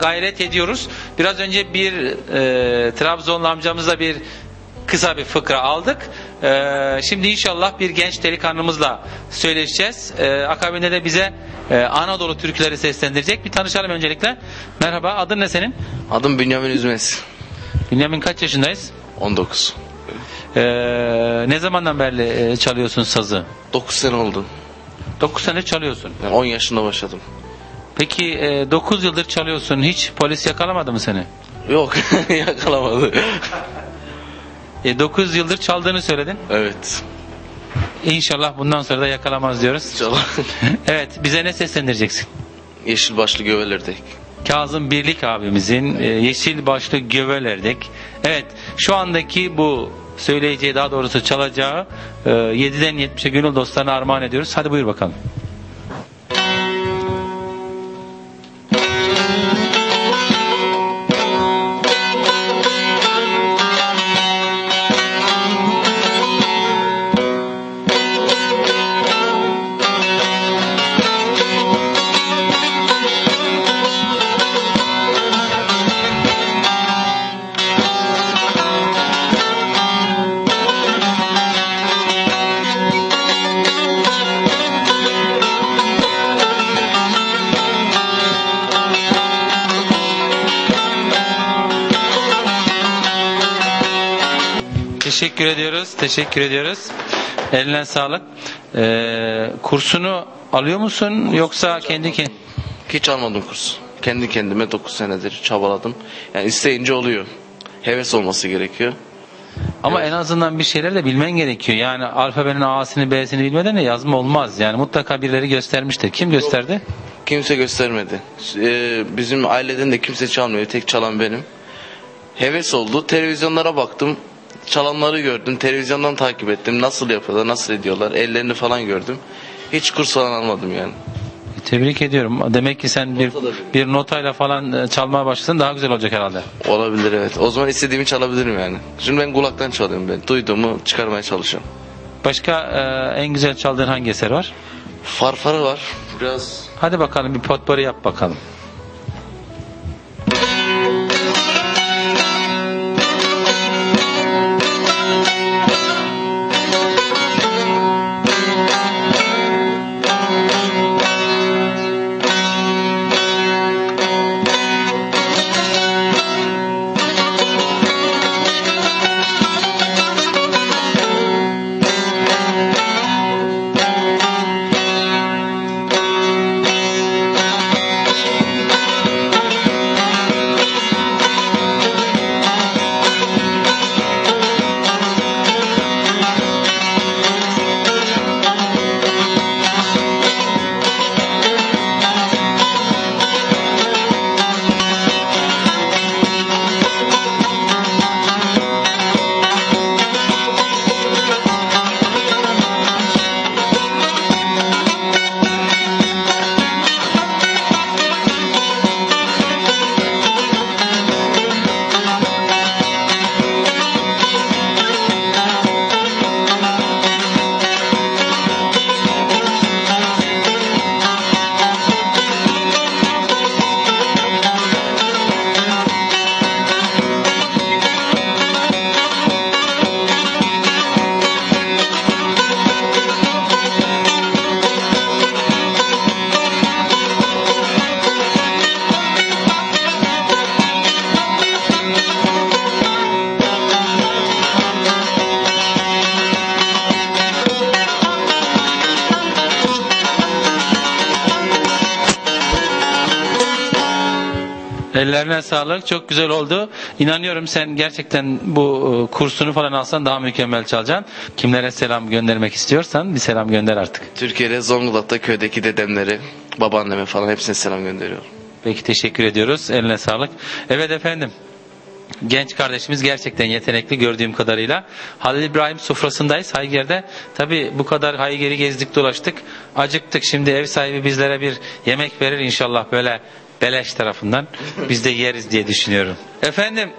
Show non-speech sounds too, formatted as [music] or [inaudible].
Gayret ediyoruz. Biraz önce bir e, Trabzonlu amcamızla bir kısa bir fıkra aldık. E, şimdi inşallah bir genç delikanlımızla söyleşeceğiz. E, akabinde de bize e, Anadolu türküleri seslendirecek. Bir tanışalım öncelikle. Merhaba, adın ne senin? Adım Bünyamin Üzmez. Bünyamin kaç yaşındayız? 19. E, ne zamandan beri e, çalıyorsun sazı? 9 sene oldu. 9 sene çalıyorsun. Yani 10 yaşında başladım. Peki 9 yıldır çalıyorsun. Hiç polis yakalamadı mı seni? Yok [laughs] yakalamadı. 9 yıldır çaldığını söyledin. evet. İnşallah bundan sonra da yakalamaz diyoruz. İnşallah. [laughs] Evet bize ne seslendireceksin? Yeşil başlı gövelerdek. Kazım Birlik abimizin e, Yeşil Başlı Gövelerdek. Evet şu andaki bu söyleyeceği daha doğrusu çalacağı e, 7'den 70'e gönül dostlarına armağan ediyoruz. Hadi buyur bakalım. Teşekkür ediyoruz. Teşekkür ediyoruz. Eline sağlık. Ee, kursunu alıyor musun yoksa kendi ki? Hiç almadım kurs. Kendi kendime 9 senedir çabaladım. Yani isteyince oluyor. Heves olması gerekiyor. Ama en azından bir şeyler de bilmen gerekiyor. Yani alfabenin A'sını B'sini bilmeden de yazma olmaz. Yani mutlaka birileri göstermiştir. Kim gösterdi? Kimse göstermedi. Ee, bizim aileden de kimse çalmıyor. Tek çalan benim. Heves oldu. Televizyonlara baktım. Çalanları gördüm. Televizyondan takip ettim. Nasıl yapıyorlar, nasıl ediyorlar. Ellerini falan gördüm. Hiç kurs falan almadım yani. Tebrik ediyorum. Demek ki sen bir bir notayla falan e, çalmaya başlasan daha güzel olacak herhalde. Olabilir evet. O zaman istediğimi çalabilirim yani. Şimdi ben kulaktan çalıyorum ben. Duyduğumu çıkarmaya çalışıyorum. Başka e, en güzel çaldığın hangi eser var? Farfarı var. Biraz Hadi bakalım bir potpourri yap bakalım. Ellerine sağlık. Çok güzel oldu. İnanıyorum sen gerçekten bu e, kursunu falan alsan daha mükemmel çalacaksın. Kimlere selam göndermek istiyorsan bir selam gönder artık. Türkiye'de Zonguldak'ta köydeki dedemleri, babaanneme falan hepsine selam gönderiyorum. Peki teşekkür ediyoruz. Eline sağlık. Evet efendim. Genç kardeşimiz gerçekten yetenekli gördüğüm kadarıyla. Halil İbrahim sofrasındayız Hayger'de. Tabi bu kadar Hayger'i gezdik dolaştık. Acıktık. Şimdi ev sahibi bizlere bir yemek verir inşallah böyle beleş tarafından. Biz de yeriz diye düşünüyorum. Efendim